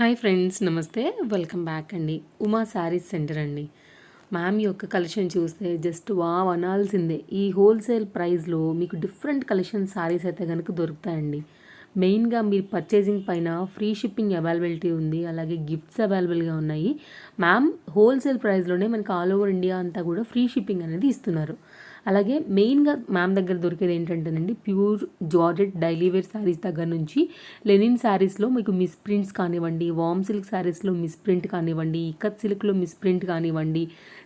Hi friends నమస్తే. Welcome back అండి. Uma saris centre అండి. మ్యామ్ యొక్క కలెక్షన్ చూస్తే జస్ట్ వావ్ అనాల్సిందే. ఈ హోల్సేల్ ప్రైస్లో మీకు డిఫరెంట్ కలెక్షన్ శారీస్ అయితే కనుక దొరుకుతాయండి. మెయిన్గా మీరు పర్చేసింగ్ పైన ఫ్రీ షిప్పింగ్ అవైలబిలిటీ ఉంది. అలాగే గిఫ్ట్స్ అవైలబుల్గా ఉన్నాయి. మ్యామ్ హోల్సేల్ ప్రైస్లోనే మనకి ఆల్ ఓవర్ ఇండియా అంతా కూడా ఫ్రీ షిప్పింగ్ అనేది ఇస్తున్నారు. అలాగే మెయిన్గా మ్యామ్ దగ్గర దొరికేది ఏంటంటేనండి pure georgette daily wear sarees దగ్గర నుంచి లెనిన్ శారీస్లో మీకు మిస్ ప్రింట్స్ కానివ్వండి వామ్ సిల్క్ శారీస్లో మిస్ ప్రింట్ కానివ్వండి ఇక్కత్ సిల్క్లో మిస్ ప్రింట్ కానివ్వండి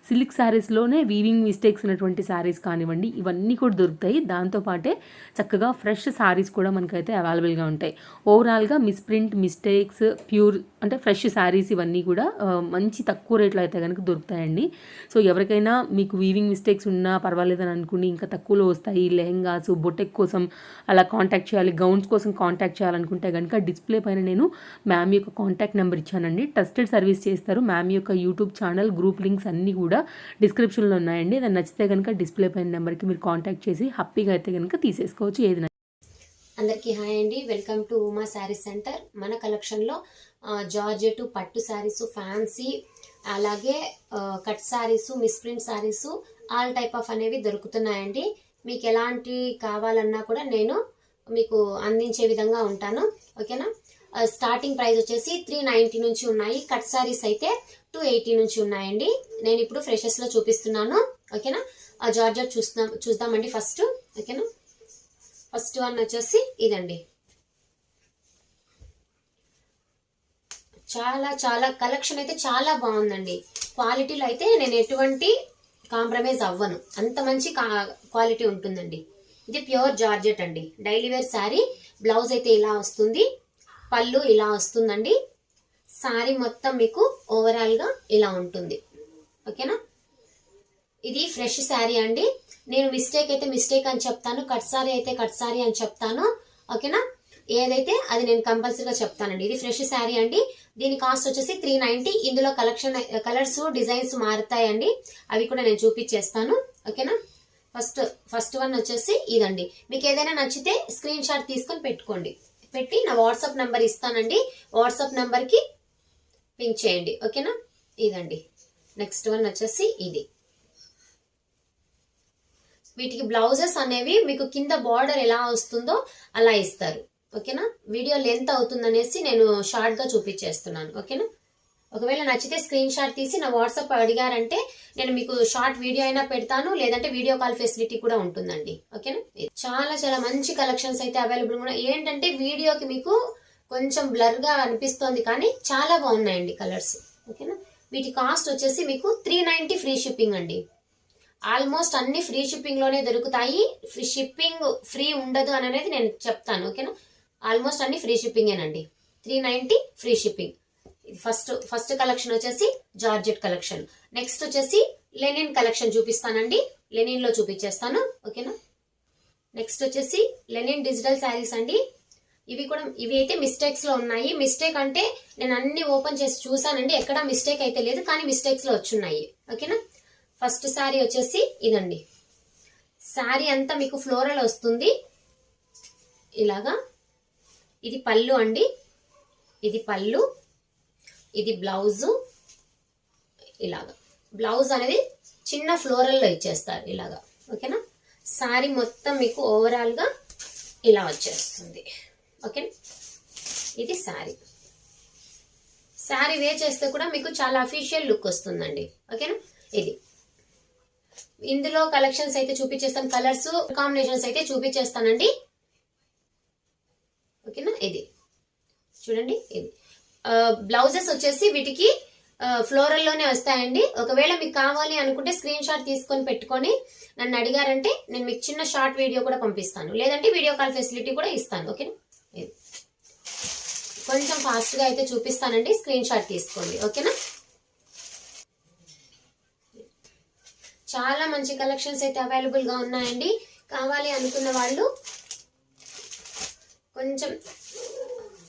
సిల్క్ శారీస్లోనే వీవింగ్ మిస్టేక్స్ ఉన్నటువంటి శారీస్ కానివ్వండి ఇవన్నీ కూడా దొరుకుతాయి. దాంతోపాటే చక్కగా ఫ్రెష్ శారీస్ కూడా మనకైతే అవైలబుల్గా ఉంటాయి. ఓవరాల్గా మిస్ ప్రింట్ మిస్టేక్స్ ప్యూర్ అంటే ఫ్రెష్ శారీస్ ఇవన్నీ కూడా మంచి తక్కువ రేట్లో అయితే కనుక దొరుకుతాయండి. సో ఎవరికైనా మీకు వీవింగ్ మిస్టేక్స్ ఉన్నా పర్వాలేదని అనుకుని ఇంకా తక్కువలో వస్తాయి. లెహెంగాస్ బొటెక్ కోసం అలా కాంటాక్ట్ చేయాలి గౌన్స్ కోసం కాంటాక్ట్ చేయాలనుకుంటే కనుక డిస్ప్లే పైన నేను మ్యామ్ యొక్క కాంటాక్ట్ నెంబర్ ఇచ్చానండి. ట్రస్టెడ్ సర్వీస్ చేస్తారు. మ్యామ్ యొక్క యూట్యూబ్ ఛానల్ గ్రూప్ లింక్స్ అన్నీ కూడా డిస్క్రిప్షన్లో ఉన్నాయండి. దాన్ని నచ్చితే కనుక డిస్ప్లే పైన నెంబర్కి మీరు కాంటాక్ట్ చేసి హ్యాపీగా అయితే కనుక తీసేసుకోవచ్చు. ఏది అందరికీ హాయ్ అండి. Welcome to Uma saree centre. మన కలెక్షన్లో జార్జెట్ పట్టు శారీస్ ఫ్యాన్సీ అలాగే cut sarees misprint sarees all type of అనేవి దొరుకుతున్నాయండి. మీకు ఎలాంటి కావాలన్నా కూడా నేను మీకు అందించే విధంగా ఉంటాను. ఓకేనా? స్టార్టింగ్ ప్రైస్ వచ్చేసి త్రీ నైంటీ నుంచి ఉన్నాయి. కట్ సారీస్ అయితే టూ ఎయిటీ నుంచి ఉన్నాయండి. నేను ఇప్పుడు ఫ్రెషెస్లో చూపిస్తున్నాను. ఓకేనా? ఆ జార్జెట్ చూస్తాం చూద్దామండి ఫస్ట్ ఓకేనా? ఫస్ట్ వన్ వచ్చేసి ఇదండి. చాలా చాలా కలెక్షన్ అయితే చాలా బాగుందండి. క్వాలిటీలో అయితే నేను ఎటువంటి కాంప్రమైజ్ అవ్వను. అంత మంచి క్వాలిటీ ఉంటుందండి. ఇది ప్యూర్ జార్జెట్ అండి. డైలీ వేర్ శారీ బ్లౌజ్ అయితే ఇలా వస్తుంది. పళ్ళు ఇలా వస్తుందండి. శారీ మొత్తం మీకు ఓవరాల్గా ఇలా ఉంటుంది. ఓకేనా? ఇది ఫ్రెష్ శారీ అండి. నేను మిస్టేక్ అయితే మిస్టేక్ అని చెప్తాను. కట్ సారీ అయితే కట్ సారీ అని చెప్తాను. ఓకేనా? ఏదైతే అది నేను కంపల్సరీగా చెప్తానండి. ఇది ఫ్రెష్ శారీ అండి. దీని కాస్ట్ వచ్చేసి త్రీ నైన్టీ ఇందులో కలెక్షన్ కలర్స్ డిజైన్స్ మారుతాయండి. అవి కూడా నేను చూపించేస్తాను. ఓకేనా? ఫస్ట్ ఫస్ట్ వన్ వచ్చేసి ఇదండి. మీకు ఏదైనా నచ్చితే స్క్రీన్ షాట్ తీసుకొని పెట్టుకోండి. పెట్టి నా వాట్సాప్ నెంబర్ ఇస్తానండి. వాట్సాప్ నెంబర్కి పింక్ చేయండి. ఓకేనా? ఇదండి. నెక్స్ట్ వన్ వచ్చేసి ఇది. వీటికి బ్లౌజెస్ అనేవి మీకు కింద బార్డర్ ఎలా వస్తుందో అలా ఇస్తారు. ఓకేనా? వీడియో లెంత్ అవుతుందనేసి నేను షార్ట్గా చూపించేస్తున్నాను. ఓకేనా? ఒకవేళ నచ్చితే స్క్రీన్ షాట్ తీసి నా వాట్సాప్ అడిగారంటే నేను మీకు షార్ట్ వీడియో అయినా పెడతాను లేదంటే వీడియో కాల్ ఫెసిలిటీ కూడా ఉంటుందండి. ఓకేనా? చాలా చాలా మంచి కలెక్షన్స్ అయితే అవైలబుల్ కూడా. ఏంటంటే వీడియోకి మీకు కొంచెం బ్లర్గా అనిపిస్తోంది కానీ చాలా బాగున్నాయండి కలర్స్ ఓకేనా? వీటి కాస్ట్ వచ్చేసి మీకు త్రీ నైంటీ ఫ్రీ షిప్పింగ్ అండి. ఆల్మోస్ట్ అన్ని ఫ్రీ షిప్పింగ్లోనే దొరుకుతాయి. ఫ్రీ షిప్పింగ్ ఫ్రీ ఉండదు అని అనేది నేను చెప్తాను. ఓకేనా? ఆల్మోస్ట్ అన్ని free షిప్పింగేనండి three ninety free shipping first first collection వచ్చేసి జార్జెట్ కలెక్షన్ నెక్స్ట్ వచ్చేసి లెనిన్ కలెక్షన్ చూపిస్తానండి. లెనిన్లో చూపించేస్తాను. ఓకేనా? నెక్స్ట్ వచ్చేసి లెనిన్ డిజిటల్ శారీస్ అండి. ఇవి కూడా ఇవి అయితే మిస్టేక్స్లో ఉన్నాయి. మిస్టేక్ అంటే నేను అన్ని ఓపెన్ చేసి చూసానండి ఎక్కడ మిస్టేక్ అయితే లేదు కానీ మిస్టేక్స్లో వచ్చున్నాయి. ఓకేనా? ఫస్ట్ శారీ వచ్చేసి ఇదండి. శారీ అంతా మీకు ఫ్లోరల్ వస్తుంది. ఇలాగా. ఇది పళ్ళు అండి. ఇది పళ్ళు. ఇది బ్లౌజు. ఇలాగా. బ్లౌజ్ అనేది చిన్న ఫ్లోరల్లో ఇచ్చేస్తారు ఇలాగా. ఓకేనా? శారీ మొత్తం మీకు ఓవరాల్గా ఇలా వచ్చేస్తుంది. ఓకేనా? ఇది శారీ శారీ వే చేస్తే కూడా మీకు చాలా అఫీషియల్ లుక్ వస్తుందండి. ఓకేనా? ఇది. ఇందులో కలెక్షన్స్ అయితే చూపించేస్తాను. కలర్స్ కాంబినేషన్స్ అయితే చూపించేస్తానండి. ఓకేనా? ఇది. చూడండి ఇది. బ్లౌజెస్ వచ్చేసి వీటికి ఫ్లోరల్లోనే వస్తాయండి. ఒకవేళ మీకు కావాలి అనుకుంటే స్క్రీన్ షాట్ తీసుకొని పెట్టుకొని నన్ను అడిగారంటే నేను మీకు చిన్న షార్ట్ వీడియో కూడా పంపిస్తాను. లేదంటే వీడియో కాల్ ఫెసిలిటీ కూడా ఇస్తాను. ఓకేనా? కొంచెం ఫాస్ట్గా అయితే చూపిస్తానండి. స్క్రీన్ షాట్ తీసుకోండి. ఓకేనా? చాలా మంచి కలెక్షన్స్ అయితే అవైలబుల్గా ఉన్నాయండి. కావాలి అనుకున్న వాళ్ళు కొంచెం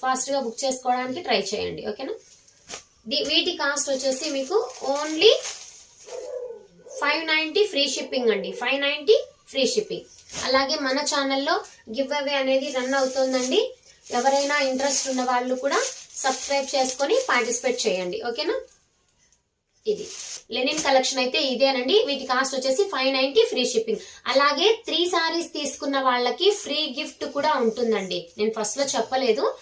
ఫాస్ట్గా బుక్ చేసుకోవడానికి ట్రై చేయండి ఓకేనా? ది- వీటి కాస్ట్ వచ్చేసి మీకు only five ninety free shipping అండి. Five ninety free shipping. అలాగే మన ఛానల్లో గివ్ అవే అనేది రన్ అవుతోందండి. ఎవరైనా ఇంట్రెస్ట్ ఉన్న వాళ్ళు కూడా సబ్స్క్రైబ్ చేసుకొని పార్టిసిపేట్ చేయండి ఓకేనా? ఇది. లెనిన్ కలెక్షన్ అయితే ఇదేనండి. వీటి కాస్ట్ వచ్చేసి ఫైవ్ నైన్టీ ఫ్రీ షిప్పింగ్. అలాగే త్రీ సారీస్ తీసుకున్న వాళ్ళకి ఫ్రీ గిఫ్ట్ కూడా ఉంటుందండి. నేను ఫస్ట్లో చెప్పలేదు.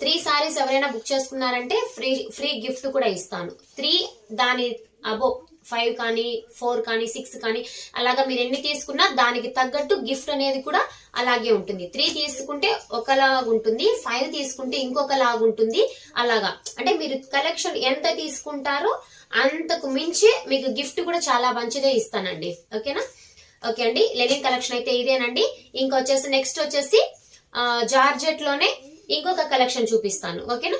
త్రీ సారీస్ ఎవరైనా బుక్ చేసుకున్నారంటే ఫ్రీ ఫ్రీ గిఫ్ట్ కూడా ఇస్తాను. త్రీ దాని అబో ఫైవ్ కానీ ఫోర్ కానీ సిక్స్ కానీ అలాగా మీరు ఎన్ని తీసుకున్నా దానికి తగ్గట్టు గిఫ్ట్ అనేది కూడా అలాగే ఉంటుంది. త్రీ తీసుకుంటే ఒకలాగా ఉంటుంది ఫైవ్ తీసుకుంటే ఇంకొకలాగా ఉంటుంది అలాగా. అంటే మీరు కలెక్షన్ ఎంత తీసుకుంటారో అంతకు మించి మీకు గిఫ్ట్ కూడా చాలా మంచిదే ఇస్తానండి. ఓకేనా ఓకే అండి. లెనిన్ కలెక్షన్ అయితే ఇదేనండి. ఇంకొచ్చేసి నెక్స్ట్ వచ్చేసి జార్జెట్లోనే జార్జెట్లోనే ఇంకొక కలెక్షన్ చూపిస్తాను ఓకేనా?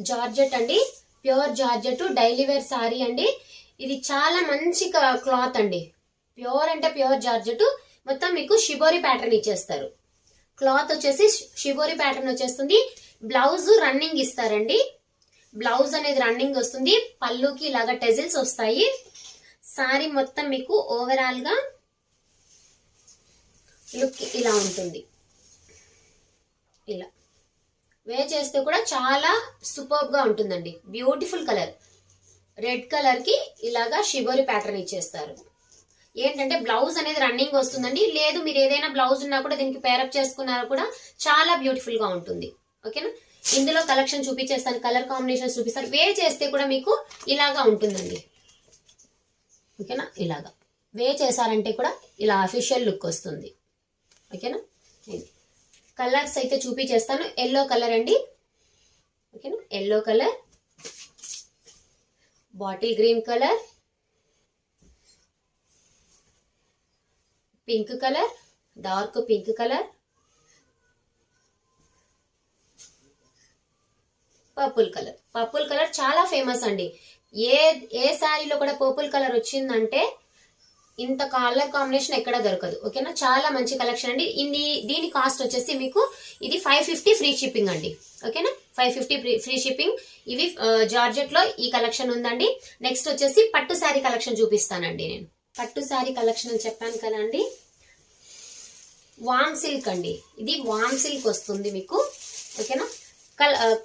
జార్జెట్ అండి pure georgette daily wear saree అండి. ఇది చాలా మంచి క్లాత్ అండి. ప్యూర్ అంటే ప్యూర్ జార్జెట్ మొత్తం మీకు షిబోరి ప్యాటర్న్ ఇచ్చేస్తారు. క్లాత్ వచ్చేసి షిబోరి ప్యాటర్న్ వచ్చేస్తుంది. బ్లౌజ్ రన్నింగ్ ఇస్తారండి. బ్లౌజ్ అనేది రన్నింగ్ వస్తుంది. పళ్ళుకి ఇలాగా టెజిల్స్ వస్తాయి. సారీ మొత్తం మీకు ఓవరాల్గా లుక్ ఇలా ఉంటుంది. ఇలా. వే చేస్తే కూడా చాలా సూపర్గా ఉంటుందండి. బ్యూటిఫుల్ కలర్ రెడ్ కలర్కి ఇలాగా షిబోరి ప్యాటర్న్ ఇచ్చేస్తారు. ఏంటంటే బ్లౌజ్ అనేది రన్నింగ్ వస్తుందండి. లేదు మీరు ఏదైనా బ్లౌజ్ ఉన్నా కూడా దీనికి పేరప్ చేసుకున్నా కూడా చాలా బ్యూటిఫుల్గా ఉంటుంది. ఓకేనా ఇందులో కలెక్షన్ చూపించేస్తాను. కలర్ కాంబినేషన్ చూపిస్తాను. వే చేస్తే కూడా మీకు ఇలాగా ఉంటుందండి. ఓకేనా ఇలాగా. వే చేశారంటే కూడా ఇలా అఫీషియల్ లుక్ వస్తుంది. ఓకేనా కలర్స్ అయితే చూపించేస్తాను. ఎల్లో కలర్ అండి. ఓకేనా? Yellow colour. Bottle green colour. Pink colour. Dark pink colour. Purple colour. Purple colour చాలా ఫేమస్ అండి. ఏ ఏ శారీలో కూడా పర్పుల్ కలర్ వచ్చిందంటే ఇంత కలర్ కాంబినేషన్ ఎక్కడ దొరకదు ఓకేనా? చాలా మంచి కలెక్షన్ అండి. ఇది దీని కాస్ట్ వచ్చేసి మీకు ఇది ఫైవ్ ఫిఫ్టీ ఫ్రీ షిప్పింగ్ అండి ఓకేనా? ఫైవ్ ఫిఫ్టీ ఫ్రీ షిప్పింగ్ ఇవి జార్జెట్లో ఈ కలెక్షన్ ఉందండి. నెక్స్ట్ వచ్చేసి పట్టు శారీ కలెక్షన్ చూపిస్తానండి నేను. పట్టు శారీ కలెక్షన్ అని చెప్పాను కదా అండి. వామ్ సిల్క్ అండి. ఇది వామ్ సిల్క్ వస్తుంది మీకు ఓకేనా?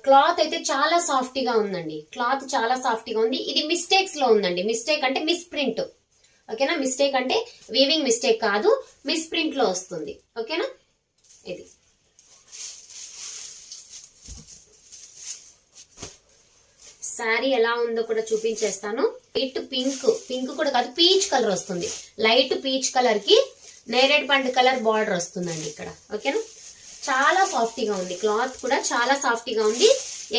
క్లాత్ అయితే చాలా సాఫ్ట్గా ఉందండి. క్లాత్ చాలా సాఫ్ట్గా ఉంది. ఇది మిస్టేక్స్లో ఉందండి. మిస్టేక్ అంటే మిస్ ప్రింట్ ఓకేనా? మిస్టేక్ అంటే వీవింగ్ మిస్టేక్ కాదు మిస్ప్రింట్లో వస్తుంది. ఓకేనా? ఇది. శారీ ఎలా ఉందో కూడా చూపించేస్తాను. లైట్ పింక్ పింక్ కూడా కాదు పీచ్ కలర్ వస్తుంది. లైట్ పీచ్ కలర్కి నేరేడ్ పండు కలర్ బార్డర్ వస్తుందండి ఇక్కడ. ఓకేనా? చాలా సాఫ్టీగా ఉంది. క్లాత్ కూడా చాలా సాఫ్టీగా ఉంది.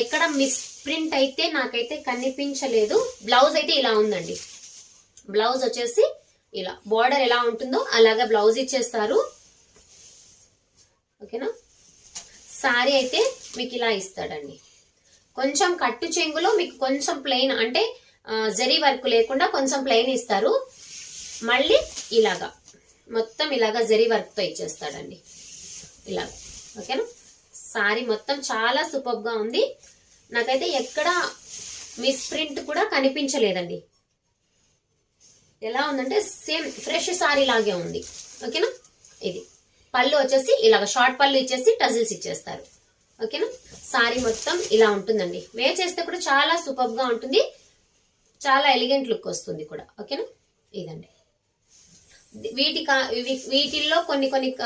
ఎక్కడ మిస్ ప్రింట్ అయితే నాకైతే కనిపించలేదు. బ్లౌజ్ అయితే ఇలా ఉందండి. బ్లౌజ్ వచ్చేసి ఇలా బార్డర్ ఎలా ఉంటుందో అలాగే బ్లౌజ్ ఇచ్చేస్తారు. ఓకేనా సారీ అయితే మీకు ఇలా ఇస్తాడండి. కొంచెం కట్టు చెంగులో మీకు కొంచెం ప్లెయిన్ అంటే జరీ వర్క్ లేకుండా కొంచెం ప్లెయిన్ ఇస్తారు. మళ్ళీ ఇలాగా మొత్తం ఇలాగా జరీ వర్క్తో ఇచ్చేస్తాడండి. ఇలాగ ఓకేనా సారీ మొత్తం చాలా సూపర్గా ఉంది. నాకైతే ఎక్కడ మిస్ ప్రింట్ కూడా కనిపించలేదండి. ఎలా ఉందంటే సేమ్ ఫ్రెష్ సారీ లాగే ఉంది. ఓకేనా? ఇది. పళ్ళు వచ్చేసి ఇలాగ షార్ట్ పళ్ళు ఇచ్చేసి టజిల్స్ ఇచ్చేస్తారు. ఓకేనా? సారీ మొత్తం ఇలా ఉంటుందండి. వే చేస్తే కూడా చాలా సూపర్గా ఉంటుంది. చాలా ఎలిగెంట్ లుక్ వస్తుంది కూడా. ఓకేనా? ఇదండి. వీటి వీటిల్లో కొన్ని కొన్ని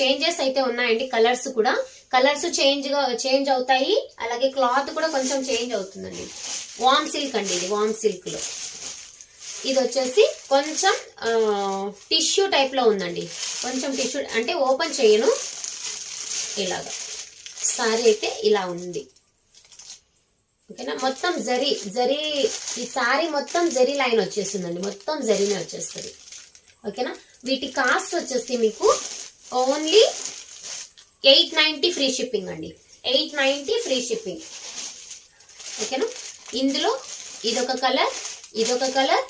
చేంజెస్ అయితే ఉన్నాయండి. కలర్స్ కూడా. కలర్స్ చేంజ్గా చేంజ్ అవుతాయి. అలాగే క్లాత్ కూడా కొంచెం చేంజ్ అవుతుందండి. వామ్ సిల్క్ అండి ఇది. వామ్ సిల్క్లో. ఇది వచ్చేసి కొంచెం టిష్యూ టైప్లో ఉందండి. కొంచెం టిష్యూ అంటే ఓపెన్ చేయను. ఇలాగా. సారీ అయితే ఇలా ఉంది. ఓకేనా? మొత్తం జరీ జరీ ఈ సారీ మొత్తం జరీ లైన్ వచ్చేసిందండి మొత్తం జరీనే వచ్చేస్తుంది. ఓకేనా? వీటి కాస్ట్ వచ్చేసి మీకు only eight ninety free shipping అండి. Eight ninety free shipping. ఓకేనా? ఇందులో ఇదొక కలర్ ఇదొక కలర్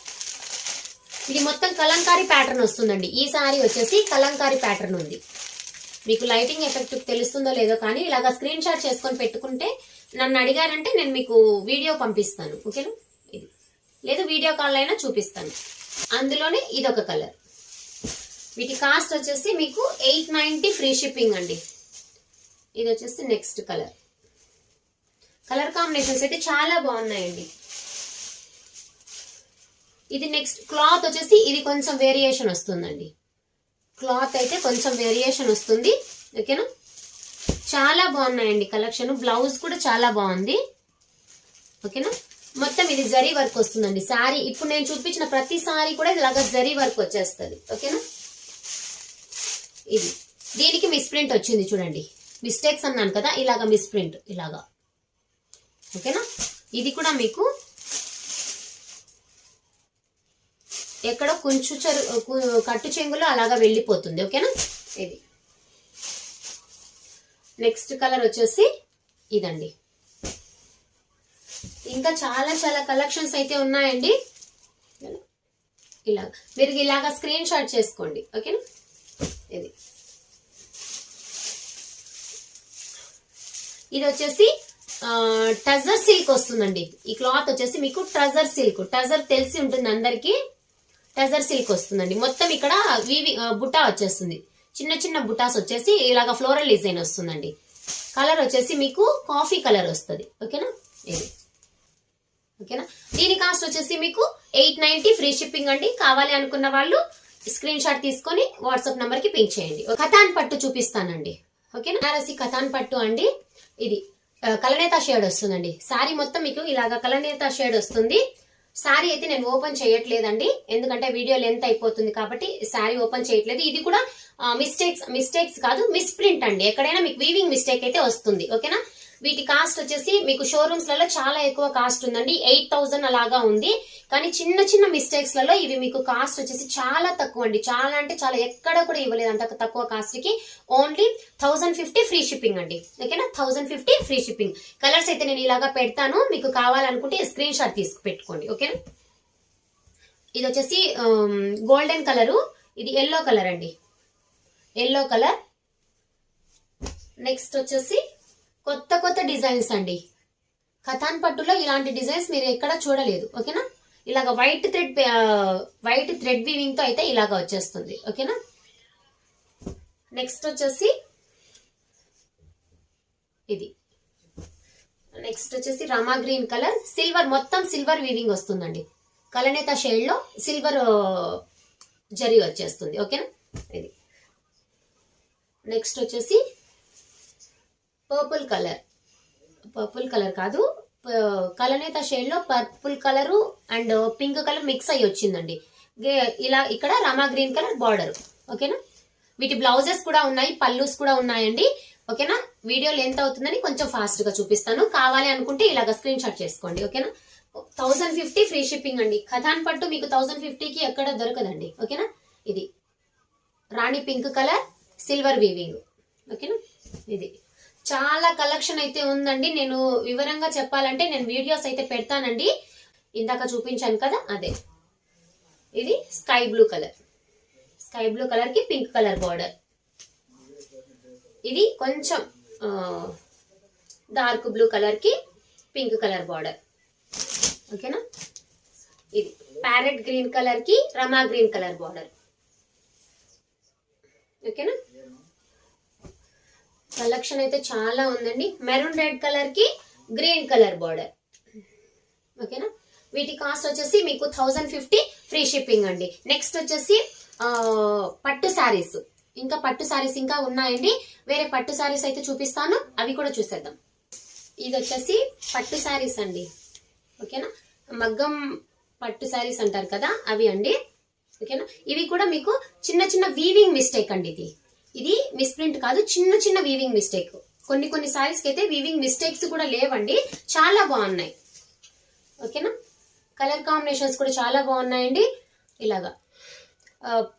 ఇది మొత్తం కలంకారీ ప్యాటర్న్ వస్తుందండి. ఈ సారీ వచ్చేసి కలంకారీ ప్యాటర్న్ ఉంది. మీకు లైటింగ్ ఎఫెక్ట్ తెలుస్తుందో లేదో కానీ ఇలాగా స్క్రీన్ షాట్ చేసుకొని పెట్టుకుంటే నన్ను అడిగారంటే నేను మీకు వీడియో పంపిస్తాను. ఓకేనా ఇది. లేదు వీడియో కాల్ అయినా చూపిస్తాను. అందులోనే ఇదొక కలర్ వీటి కాస్ట్ వచ్చేసి మీకు ఎయిట్ నైంటీ ఫ్రీ షిప్పింగ్ అండి. ఇది వచ్చేసి నెక్స్ట్ కలర్ కలర్ కాంబినేషన్స్ అయితే చాలా బాగున్నాయండి. ఇది నెక్స్ట్ క్లాత్ వచ్చేసి ఇది కొంచెం వేరియేషన్ వస్తుందండి. క్లాత్ అయితే కొంచెం వేరియేషన్ వస్తుంది. ఓకేనా చాలా బాగున్నాయండి కలెక్షన్ బ్లౌజ్ కూడా చాలా బాగుంది. ఓకేనా మొత్తం ఇది జరీ వర్క్ వస్తుందండి. శారీ ఇప్పుడు నేను చూపించిన ప్రతి సారీ కూడా ఇలాగా జరీ వర్క్ వచ్చేస్తుంది. ఓకేనా ఇది. దీనికి మిస్ప్రింట్ వచ్చింది చూడండి. మిస్టేక్స్ అన్నాను కదా ఇలాగా మిస్ప్రింట్ ఇలాగా. ఓకేనా ఇది కూడా మీకు ఎక్కడో కొంచెం చెరు కు- కట్టు చెంగులో అలాగా వెళ్ళిపోతుంది ఓకేనా? ఇది. నెక్స్ట్ కలర్ వచ్చేసి ఇదండి. ఇంకా చాలా చాలా కలెక్షన్స్ అయితే ఉన్నాయండి. ఇలా మీరు ఇలాగా స్క్రీన్ షాట్ చేసుకోండి ఓకేనా? ఇది. ఇది వచ్చేసి టజర్ సిల్క్ వస్తుందండి. ఈ క్లాత్ వచ్చేసి మీకు ట్రజర్ సిల్క్ టజర్ తెలిసి ఉంటుంది అందరికీ. టజర్ సిల్క్ వస్తుందండి. మొత్తం ఇక్కడ వివి బుటా వచ్చేస్తుంది. చిన్న చిన్న బుటాస్ వచ్చేసి ఇలాగ ఫ్లోరల్ డిజైన్ వస్తుందండి. కలర్ వచ్చేసి మీకు కాఫీ కలర్ వస్తుంది. ఓకేనా? ఇది. ఓకేనా? దీని కాస్ట్ వచ్చేసి మీకు ఎయిట్ నైన్టీ ఫ్రీ షిప్పింగ్ అండి. కావాలి అనుకున్న వాళ్ళు స్క్రీన్ షాట్ తీసుకొని వాట్సాప్ నెంబర్కి పింక్ చేయండి. కథాన్ పట్టు చూపిస్తానండి. ఓకేనా? బనారసి కథాన్ పట్టు అండి. ఇది కలనేత షేడ్ వస్తుందండి. సారీ మొత్తం మీకు ఇలాగ కలనేత షేడ్ వస్తుంది. శారీ అయితే నేను ఓపెన్ చేయట్లేదండి. ఎందుకంటే వీడియో లెంత్ అయిపోతుంది కాబట్టి శారీ ఓపెన్ చేయట్లేదు. ఇది కూడా మిస్టేక్స్ మిస్టేక్స్ కాదు మిస్ప్రింట్ అండి. ఎక్కడైనా మీకు వీవింగ్ మిస్టేక్ అయితే వస్తుంది. ఓకేనా? వీటి కాస్ట్ వచ్చేసి మీకు షోరూమ్స్లలో చాలా ఎక్కువ కాస్ట్ ఉందండి. ఎయిట్ థౌసండ్ అలాగా ఉంది. కానీ చిన్న చిన్న మిస్టేక్స్లలో ఇవి మీకు కాస్ట్ వచ్చేసి చాలా తక్కువ అండి. చాలా అంటే చాలా ఎక్కడ కూడా ఇవ్వలేదు అంత తక్కువ కాస్ట్కి only thousand fifty free shipping అండి. ఓకేనా? Thousand fifty free shipping. Colours అయితే నేను ఇలాగా పెడతాను. మీకు కావాలనుకుంటే స్క్రీన్ షాట్ తీసుకు పెట్టుకోండి. ఓకేనా? ఇది వచ్చేసి గోల్డెన్ కలరు. ఇది ఎల్లో కలర్ అండి. Yellow colour. నెక్స్ట్ వచ్చేసి కొత్త కొత్త డిజైన్స్ అండి. కథాన్ పట్టులో ఇలాంటి డిజైన్స్ మీరు ఎక్కడ చూడలేదు ఓకేనా? ఇలాగ వైట్ థ్రెడ్ వైట్ థ్రెడ్ వీవింగ్తో అయితే ఇలాగ వచ్చేస్తుంది ఓకేనా? నెక్స్ట్ వచ్చేసి ఇది. నెక్స్ట్ వచ్చేసి రామా గ్రీన్ కలర్. సిల్వర్ మొత్తం సిల్వర్ వీవింగ్ వస్తుందండి. కలనేత షేడ్లో సిల్వర్ జరీ వచ్చేస్తుంది ఓకేనా? ఇది. నెక్స్ట్ వచ్చేసి పర్పుల్ కలర్. పర్పుల్ కలర్ కాదు కలనేత షేడ్లో purple colour and pink colour mix అయ్యి వచ్చిందండి. గే- ఇలా ఇక్కడ రామా గ్రీన్ కలర్ బార్డర్. ఓకేనా? వీటి బ్లౌజెస్ కూడా ఉన్నాయి పల్లూస్ కూడా ఉన్నాయండి. ఓకేనా? వీడియో లెంత్ అవుతుందని కొంచెం ఫాస్ట్గా చూపిస్తాను. కావాలి అనుకుంటే ఇలాగ స్క్రీన్ షాట్ చేసుకోండి. ఓకేనా? థౌసండ్ ఫిఫ్టీ ఫ్రీ షిప్పింగ్ అండి. కథాన్ పట్టు మీకు థౌసండ్ ఫిఫ్టీకి ఎక్కడ దొరకదండి. ఓకేనా? ఇది. Rani pink colour silver weaving. ఓకేనా? ఇది. చాలా కలెక్షన్ అయితే ఉందండి. నేను వివరంగా చెప్పాలంటే నేను వీడియోస్ అయితే పెడతానండి. ఇందాక చూపించాను కదా అదే. ఇది sky blue colour. Sky blue కలర్కి పింక్ కలర్ బార్డర్. ఇది కొంచెం డార్క్ బ్లూ కలర్కి పింక్ కలర్ బార్డర్. ఓకేనా? ఇది ప్యారెట్ గ్రీన్ కలర్కి రమా గ్రీన్ కలర్ బార్డర్. ఓకేనా? కలెక్షన్ అయితే చాలా ఉందండి. మెరూన్ రెడ్ కలర్కి గ్రీన్ కలర్ బార్డర్. ఓకేనా వీటి కాస్ట్ వచ్చేసి మీకు థౌజండ్ ఫిఫ్టీ ఫ్రీ షిప్పింగ్ అండి. నెక్స్ట్ వచ్చేసి పట్టు శారీస్ ఇంకా పట్టు శారీస్ ఇంకా ఉన్నాయండి. వేరే పట్టు శారీస్ అయితే చూపిస్తాను. అవి కూడా చూసేద్దాం. ఇది వచ్చేసి పట్టు శారీస్ అండి. ఓకేనా మగ్గం పట్టు శారీస్ అంటారు కదా అవి అండి. ఓకేనా ఇవి కూడా మీకు చిన్న చిన్న వీవింగ్ మిస్టేక్ అండి ఇది. ఇది మిస్ప్రింట్ కాదు చిన్న చిన్న వీవింగ్ మిస్టేక్ కొన్ని కొన్ని సారీస్కి అయితే వీవింగ్ మిస్టేక్స్ కూడా లేవండి. చాలా బాగున్నాయి. ఓకేనా? కలర్ కాంబినేషన్స్ కూడా చాలా బాగున్నాయండి. ఇలాగా.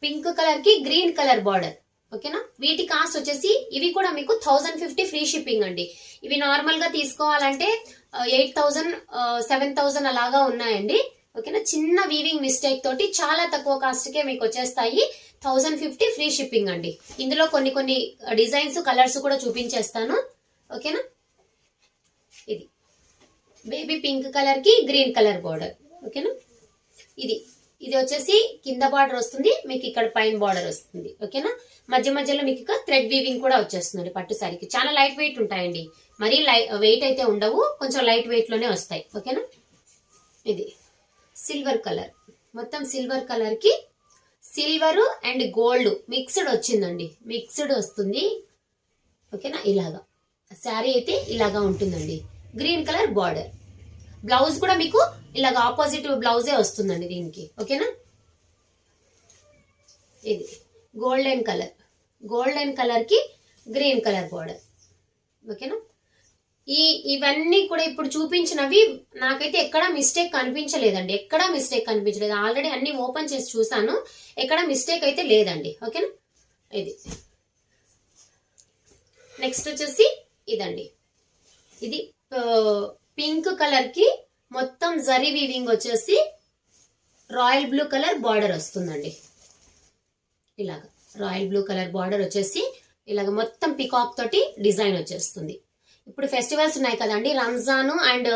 పింక్ కలర్కి గ్రీన్ కలర్ బార్డర్ ఓకేనా? వీటి కాస్ట్ వచ్చేసి ఇవి కూడా మీకు థౌజండ్ ఫిఫ్టీ ఫ్రీ షిప్పింగ్ అండి. ఇవి నార్మల్గా తీసుకోవాలంటే ఎయిట్ థౌజండ్ సెవెన్ థౌజండ్ అలాగా ఉన్నాయండి. ఓకేనా? చిన్న వీవింగ్ మిస్టేక్ తోటి చాలా తక్కువ కాస్ట్కే మీకు వచ్చేస్తాయి. థౌజండ్ ఫిఫ్టీ ఫ్రీ షిప్పింగ్ అండి. ఇందులో కొన్ని కొన్ని డిజైన్స్ కలర్స్ కూడా చూపించేస్తాను. ఓకేనా? ఇది. బేబీ పింక్ కలర్కి గ్రీన్ కలర్ బార్డర్. ఓకేనా? ఇది. ఇది వచ్చేసి కింద బార్డర్ వస్తుంది మీకు ఇక్కడ పైన బార్డర్ వస్తుంది. ఓకేనా? మధ్య మధ్యలో మీకు ఇక థ్రెడ్ వీవింగ్ కూడా వచ్చేస్తుంది పట్టు సారీకి. చాలా లైట్ వెయిట్ ఉంటాయండి. మరీ వెయిట్ అయితే ఉండవు కొంచెం లైట్ వెయిట్లోనే వస్తాయి. ఓకేనా? ఇది. Silver colour. మొత్తం సిల్వర్ కలర్కి సిల్వరు అండ్ గోల్డ్ మిక్స్డ్ వచ్చిందండి. మిక్స్డ్ వస్తుంది. ఓకేనా? ఇలాగా. శారీ అయితే ఇలాగా ఉంటుందండి. Green colour border. బ్లౌజ్ కూడా మీకు ఇలాగ ఆపోజిట్ బ్లౌజే వస్తుందండి దీనికి. ఓకేనా? ఇది గోల్డెన్ కలర్. గోల్డెన్ కలర్కి గ్రీన్ కలర్ బార్డర్. ఓకేనా? ఈ ఇవన్నీ కూడా ఇప్పుడు చూపించినవి నాకైతే ఎక్కడా మిస్టేక్ కనిపించలేదండి. ఎక్కడా మిస్టేక్ కనిపించలేదు. ఆల్రెడీ అన్ని ఓపెన్ చేసి చూసాను ఎక్కడ మిస్టేక్ అయితే లేదండి. ఓకేనా ఇది. నెక్స్ట్ వచ్చేసి ఇదండి. ఇది పింక్ కలర్కి మొత్తం జరీ వీవింగ్ వచ్చేసి రాయల్ బ్లూ కలర్ బార్డర్ వస్తుందండి. ఇలాగ. రాయల్ బ్లూ కలర్ బార్డర్ వచ్చేసి ఇలాగ మొత్తం పికాక్ తోటి డిజైన్ వచ్చేస్తుంది. ఇప్పుడు ఫెస్టివల్స్ ఉన్నాయి కదండి రంజాన్ అండ్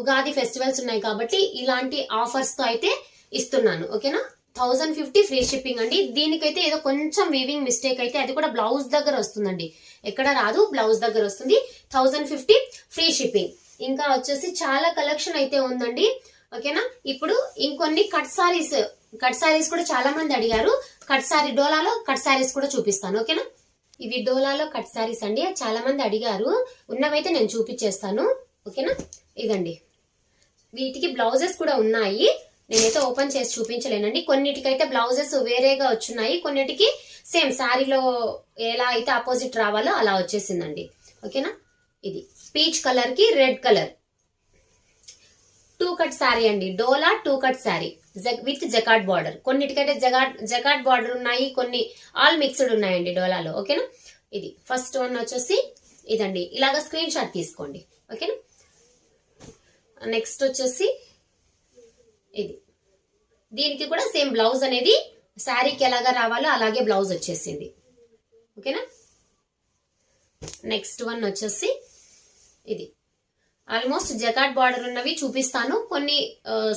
ఉగాది ఫెస్టివల్స్ ఉన్నాయి కాబట్టి ఇలాంటి ఆఫర్స్తో అయితే ఇస్తున్నాను ఓకేనా? థౌజండ్ ఫిఫ్టీ ఫ్రీ షిప్పింగ్ అండి. దీనికైతే ఏదో కొంచెం వీవింగ్ మిస్టేక్ అయితే అది కూడా బ్లౌజ్ దగ్గర వస్తుందండి. ఎక్కడ రాదు బ్లౌజ్ దగ్గర వస్తుంది. Thousand fifty free shipping. ఇంకా వచ్చేసి చాలా కలెక్షన్ అయితే ఉందండి ఓకేనా? ఇప్పుడు ఇంకొన్ని కట్ సారీస్ కట్ సారీస్ కూడా చాలా మంది అడిగారు. కట్ సారీ డోలాలో కట్ సారీస్ కూడా చూపిస్తాను ఓకేనా? ఇవి డోలాలో కట్ శారీస్ అండి. చాలా మంది అడిగారు. ఉన్నవైతే నేను చూపించేస్తాను. ఓకేనా? ఇదండి వీటికి బ్లౌజెస్ కూడా ఉన్నాయి. నేనైతే ఓపెన్ చేసి చూపించలేనండి. కొన్నిటికైతే బ్లౌజెస్ వేరేగా వచ్చున్నాయి. కొన్నిటికి సేమ్ శారీలో ఎలా అయితే ఆపోజిట్ రావాలో అలా వచ్చేసిందండి. ఓకేనా? ఇది పీచ్ కలర్కి red colour. Two cut sari అండి. Dola two cut sari. With jacquard border. కొన్నిటికైతే jacquard jacquard border ఉన్నాయి కొన్ని ఆల్ మిక్స్డ్ ఉన్నాయండి డోలాలో. ఓకేనా? ఇది ఫస్ట్ వన్ వచ్చేసి ఇదండి. ఇలాగ స్క్రీన్ షాట్ తీసుకోండి. ఓకేనా? నెక్స్ట్ వచ్చేసి ఇది. దీనికి కూడా సేమ్ బ్లౌజ్ అనేది శారీకి ఎలాగా రావాలో అలాగే బ్లౌజ్ వచ్చేసింది. ఓకేనా? నెక్స్ట్ వన్ వచ్చేసి ఇది. ఆల్మోస్ట్ జకాట్ బార్డర్ ఉన్నవి చూపిస్తాను. కొన్ని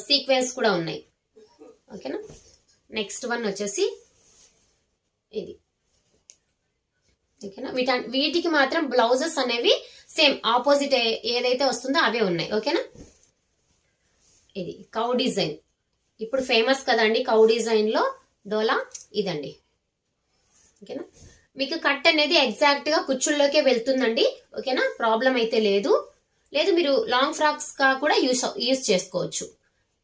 సీక్వెన్స్ కూడా ఉన్నాయి. ఓకేనా? నెక్స్ట్ వన్ వచ్చేసి ఇది. ఓకేనా? వీట వీటికి మాత్రం బ్లౌజెస్ అనేవి సేమ్ ఆపోజిట్ ఏదైతే వస్తుందో అవే ఉన్నాయి. ఓకేనా? ఇది కౌ డిజైన్. ఇప్పుడు ఫేమస్ కదండి కౌ డిజైన్లో డోలా ఇదండి. ఓకేనా? మీకు కట్ అనేది ఎగ్జాక్ట్గా కుచ్చుల్లోకే వెళ్తుందండి. ఓకేనా? ప్రాబ్లం అయితే లేదు. లేదు మీరు లాంగ్ ఫ్రాక్స్గా కూడా యూస్ యూస్ చేసుకోవచ్చు.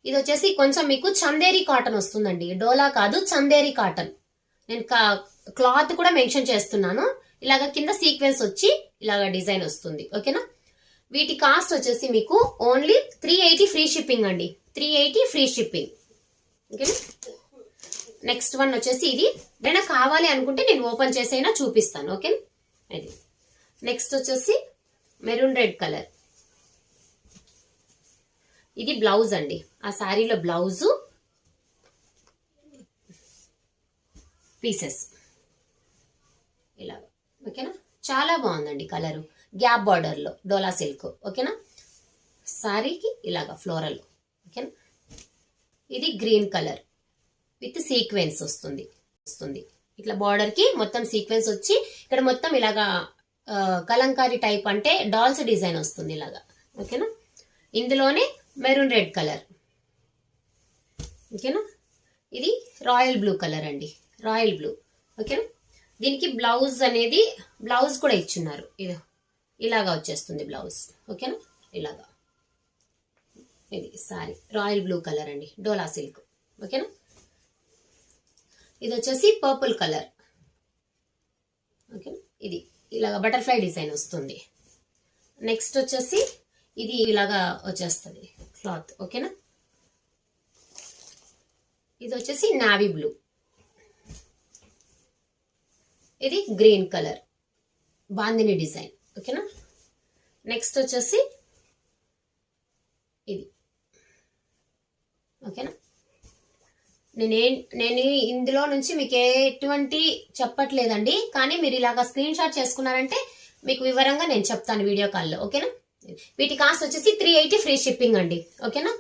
ఇది వచ్చేసి కొంచెం మీకు చందేరి కాటన్ వస్తుందండి. డోలా కాదు చందేరి కాటన్. నేను క్లాత్ కూడా మెన్షన్ చేస్తున్నాను. ఇలాగ కింద సీక్వెన్స్ వచ్చి ఇలాగ డిజైన్ వస్తుంది. ఓకేనా? వీటి కాస్ట్ వచ్చేసి మీకు only three eighty free shipping అండి. Three eighty free shipping. ఓకేనా? నెక్స్ట్ వన్ వచ్చేసి ఇది. ఏదైనా కావాలి అనుకుంటే నేను ఓపెన్ చేసైనా చూపిస్తాను. ఓకే అది. నెక్స్ట్ వచ్చేసి మెరూన్ రెడ్ కలర్. ఇది బ్లౌజ్ అండి. ఆ శారీలో బ్లౌజు పీసెస్. ఇలా. ఓకేనా? చాలా బాగుందండి కలరు. గ్యాప్ బార్డర్లో. డోలా సిల్క్. ఓకేనా? శారీకి ఇలాగా ఫ్లోరల్. ఓకేనా? ఇది గ్రీన్ కలర్. విత్ సీక్వెన్స్ వస్తుంది. వస్తుంది. ఇట్లా బార్డర్కి మొత్తం సీక్వెన్స్ వచ్చి ఇక్కడ మొత్తం ఇలాగా కలంకారీ టైప్ అంటే డాల్స్ డిజైన్ వస్తుంది ఇలాగా. ఓకేనా? ఇందులోనే మెరూన్ రెడ్ కలర్. ఓకేనా? ఇది రాయల్ బ్లూ కలర్ అండి. Royal blue. ఓకేనా? దీనికి బ్లౌజ్ అనేది బ్లౌజ్ కూడా ఇచ్చున్నారు. ఇది ఇలాగా వచ్చేస్తుంది బ్లౌజ్. ఓకేనా? ఇలాగా. ఇది సారీ. రాయల్ బ్లూ కలర్ అండి. డోలా సిల్క్. ఓకేనా? ఇది వచ్చేసి పర్పుల్ కలర్. ఓకేనా? ఇది ఇలాగ బటర్ఫ్లై డిజైన్ వస్తుంది. నెక్స్ట్ వచ్చేసి ఇది ఇలాగా వచ్చేస్తుంది. క్లాత్ ఓకేనా? ఇది వచ్చేసి నావీ బ్లూ. ఇది గ్రీన్ కలర్ బాందిని డిజైన్ ఓకేనా? నెక్స్ట్ వచ్చేసి ఇది ఓకేనా? నేనే నేను ఇందులో నుంచి మీకు ఎటువంటి చెప్పట్లేదండి కానీ మీరు ఇలాగా స్క్రీన్ షాట్ చేసుకున్నారంటే మీకు వివరంగా నేను చెప్తాను వీడియో కాల్లో ఓకేనా? వీటి కాస్ట్ వచ్చేసి త్రీ ఎయిటీ ఫ్రీ షిప్పింగ్ అండి. ఓకేనా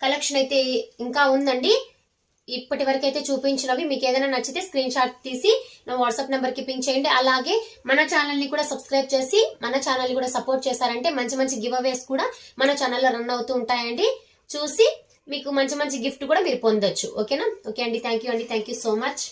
కలెక్షన్ అయితే ఇంకా ఉందండి. ఇప్పటి వరకు అయితే చూపించినవి. మీకు ఏదైనా నచ్చితే స్క్రీన్ షాట్ తీసి నా వాట్సాప్ నెంబర్కి పింక్ చేయండి. అలాగే మన ఛానల్ని కూడా సబ్స్క్రైబ్ చేసి మన ఛానల్ని కూడా సపోర్ట్ చేశారంటే మంచి మంచి గివ్ అవేస్ కూడా మన ఛానల్లో రన్ అవుతూ ఉంటాయండి. చూసి మీకు మంచి మంచి గిఫ్ట్ కూడా మీరు పొందొచ్చు. ఓకేనా ఓకే అండి. థ్యాంక్ యూ అండి. Thank you so much